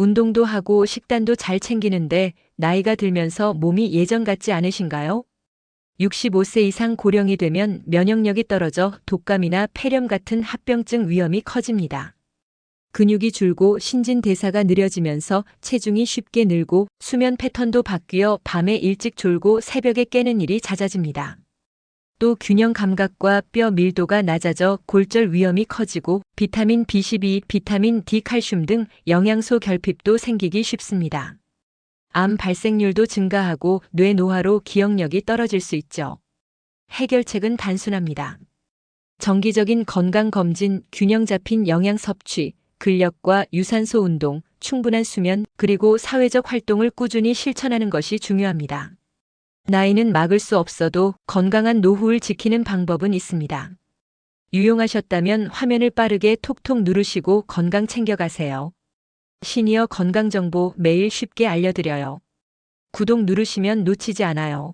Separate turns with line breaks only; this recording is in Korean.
운동도 하고 식단도 잘 챙기는데 나이가 들면서 몸이 예전 같지 않으신가요? 65세 이상 고령이 되면 면역력이 떨어져 독감이나 폐렴 같은 합병증 위험이 커집니다. 근육이 줄고 신진대사가 느려지면서 체중이 쉽게 늘고 수면 패턴도 바뀌어 밤에 일찍 졸고 새벽에 깨는 일이 잦아집니다. 또 균형 감각과 뼈 밀도가 낮아져 골절 위험이 커지고 비타민 B12, 비타민 D, 칼슘 등 영양소 결핍도 생기기 쉽습니다. 암 발생률도 증가하고 뇌 노화로 기억력이 떨어질 수 있죠. 해결책은 단순합니다. 정기적인 건강 검진, 균형 잡힌 영양 섭취, 근력과 유산소 운동, 충분한 수면, 그리고 사회적 활동을 꾸준히 실천하는 것이 중요합니다. 나이는 막을 수 없어도 건강한 노후를 지키는 방법은 있습니다. 유용하셨다면 화면을 빠르게 톡톡 누르시고 건강 챙겨가세요. 시니어 건강 정보 매일 쉽게 알려드려요. 구독 누르시면 놓치지 않아요.